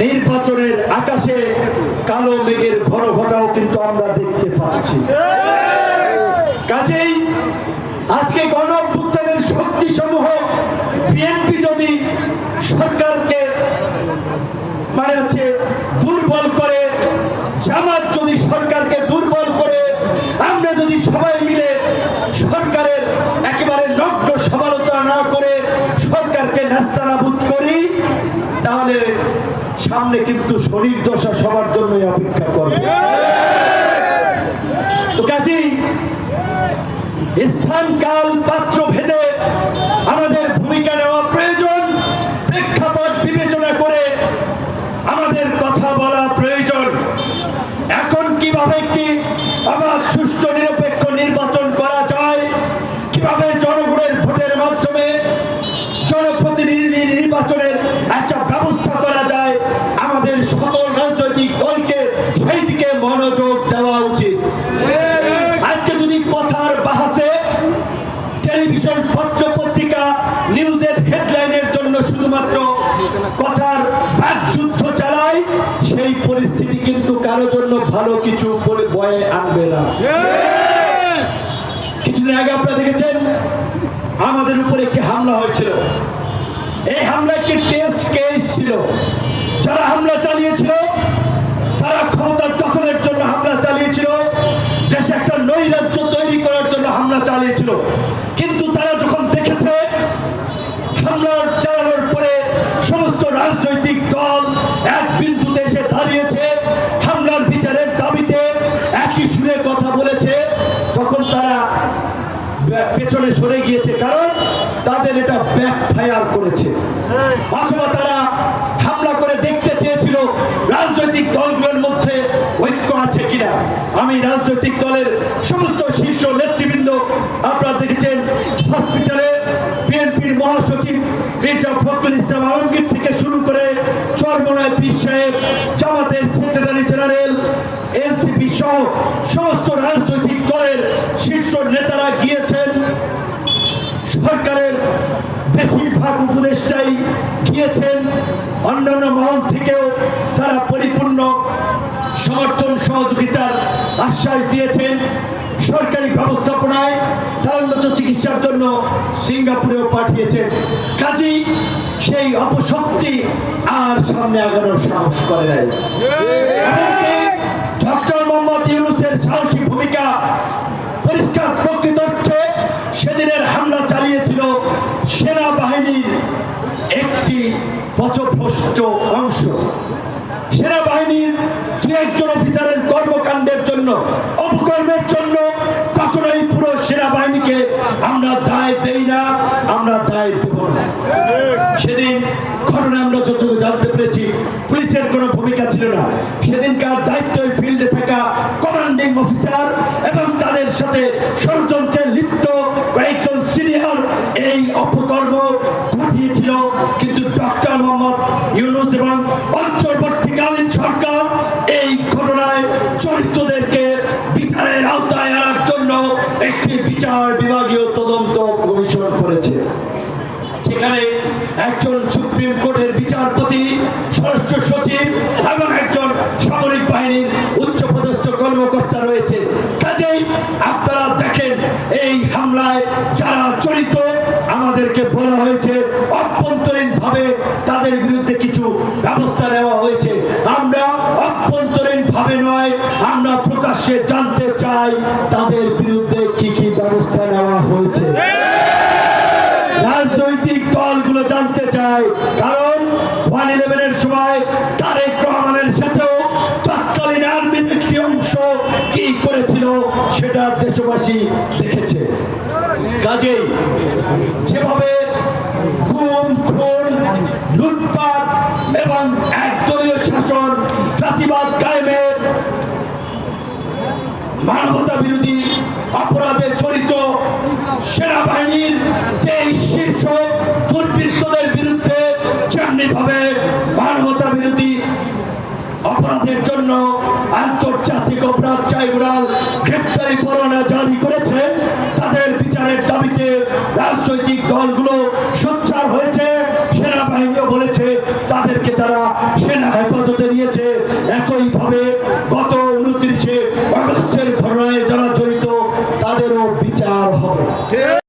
নির্বাচনের আকাশে কালো মেঘের ঘন ঘটাও কিন্তু আমরা দেখতে পাচ্ছি। কাজেই আজকে সামনে কিন্তু শরীর দশা সবার জন্যই অপেক্ষা করবে। তো কাজেই স্থান কাল পাত্র ভেদে আমাদের ভূমিকা নেওয়া প্রয়োজন প্রেক্ষাপট বিবেচনা করে আমাদের কথা বলা প্রয়োজন এখন কীভাবে একটি অবাধ সুষ্ঠু নিরপেক্ষ নির্বাচন করা যায় কীভাবে জনগণের ভোটের মাধ্যমে জনপ্রতিনিধি নির্বাচনের একটা ব্যবস্থা করা যায় আমাদের সকল রাজনৈতিক দলকে সেই দিকে মনোযোগ দেওয়া উচিত। আজকে যদি কথার বাহাসে টেলিভিশন পত্র পত্রিকা নিউজের হেডলাইনের জন্য শুধুমাত্র কথার যুদ্ধ চালায়, সেই পরিস্থিতি কিন্তু কারও জন্য ভালো কিছু বয়ে আনবে না। কিছুদিন আগে আপনারা দেখেছেন, আমাদের উপরে একটি হামলা হয়েছিল। এই হামলা একটি টেস্ট কেস ছিল। যারা হামলা চালিয়েছিল, তারা ক্ষমতা দখলের জন্য হামলা চালিয়েছিল। দেশে একটা নৈরাজ্য তৈরি করার জন্য হামলা চালিয়েছিল। কিন্তু তারা যখন দেখেছে, হামলা চালানোর পরে সমস্ত রাজনৈতিক দল এক বিন্দুতে এসে দাঁড়িয়েছে। হামলার বিচারের দাবিতে একই সুরে কথা বলেছে। তখন তারা পেছনে সরে গিয়েছে। কারণ তাদের এটা ব্যাক ফায়ার করেছে। অথবা তারা হামলা করে দেখতে চেয়েছিল রাজনৈতিক দলগুলোর মধ্যে ঐক্য আছে কিনা? আমি রাজনৈতিক দলের সমস্ত শীর্ষ নেতৃবৃন্দ, আপনারা দেখেছেন হসপিটালে বিএনপির মহাসচিব মির্জা ফখরুল ইসলাম আলমগীর থেকে শুরু করে চরমনায় পীর সাহেব, জামাতের সেক্রেটারি জেনারেল, এনসিপি সহ সমস্ত রাজনৈতিক দলের শীর্ষ নেতারা গিয়েছেন। সরকারের বেশিরভাগ উপদেষ্টাই গিয়েছেন। অন্যান্য মহল থেকেও তারা পরিপূর্ণ সমর্থন, সহযোগিতার আশ্বাস দিয়েছেন। সরকারি ব্যবস্থাপনায় তারা উন্নত চিকিৎসার জন্য সিঙ্গাপুরেও পাঠিয়েছেন। কাজেই সেই অপশক্তি আর সামনে আগানোর সাহস করে নাই। ডক্টর মোহাম্মদ ইউনুসের সাহসী ভূমিকা পরিষ্কার প্রকৃত অর্থে সেদিনের হামলা চালিয়েছিল সেনাবাহিনীর একটি পথভ্রষ্ট অংশ। সেনাবাহিনীর দু একজন অফিসারের কর্মকাণ্ডের জন্য, অপকর্মের জন্য কখনোই পুরো সেনাবাহিনীকে আমরা দায় দেই না, আমরা দায় দেব না। সেদিন ঘটনা আমরা যতটুকু জানতে পেরেছি, পুলিশের কোনো ভূমিকা ছিল না। সেদিনকার দায়িত্ব ফিল্ডে থাকা কমান্ডিং অফিসার এবং তাদের সাথে ষড়যন্ত্রে স্বরাষ্ট্র সচিব এবং একজন সামরিক বাহিনীর উচ্চপদস্থ কর্মকর্তা রয়েছে কাজেই আপনারা দেখেন, এই হামলায় যারা জড়িত, আমাদেরকে বলা হয়েছে অভ্যন্তরীণ ভাবে তাদের বিরুদ্ধে কিছু ব্যবস্থা নেওয়া হয়েছে। আমরা অভ্যন্তরীণ ভাবে নয়, আমরা প্রকাশ্যে জানতে চাই তাদের বিরুদ্ধে কি কি ব্যবস্থা সেটা দেশবাসী দেখেছে। কাজেই যেভাবে গুম, খুন, লুটপাট এবং একদলীয় শাসন, জাতিবাদ কায়েমের মানবতা বিরোধী অপরাধে জড়িত সেনাবাহিনীর তেইশ শীর্ষ দুর্বৃত্তদের বিরুদ্ধে যেমনি ভাবে মানবতা বিরোধী অপরাধের জন্য আন্তর্জাতিক অপরাধ ট্রাইব্যুনাল গ্রেপ্তারি পরোয়ানা জারি করেছে। তাদের বিচারের দাবিতে রাজনৈতিক দলগুলো সোচ্চার হয়েছে। সেনাবাহিনীও বলেছে, তাদেরকে তারা সেনা হেফাজতে নিয়েছে। একইভাবে গত উনত্রিশে অগস্টের ঘটনায় যারা জড়িত, তাদেরও বিচার হবে।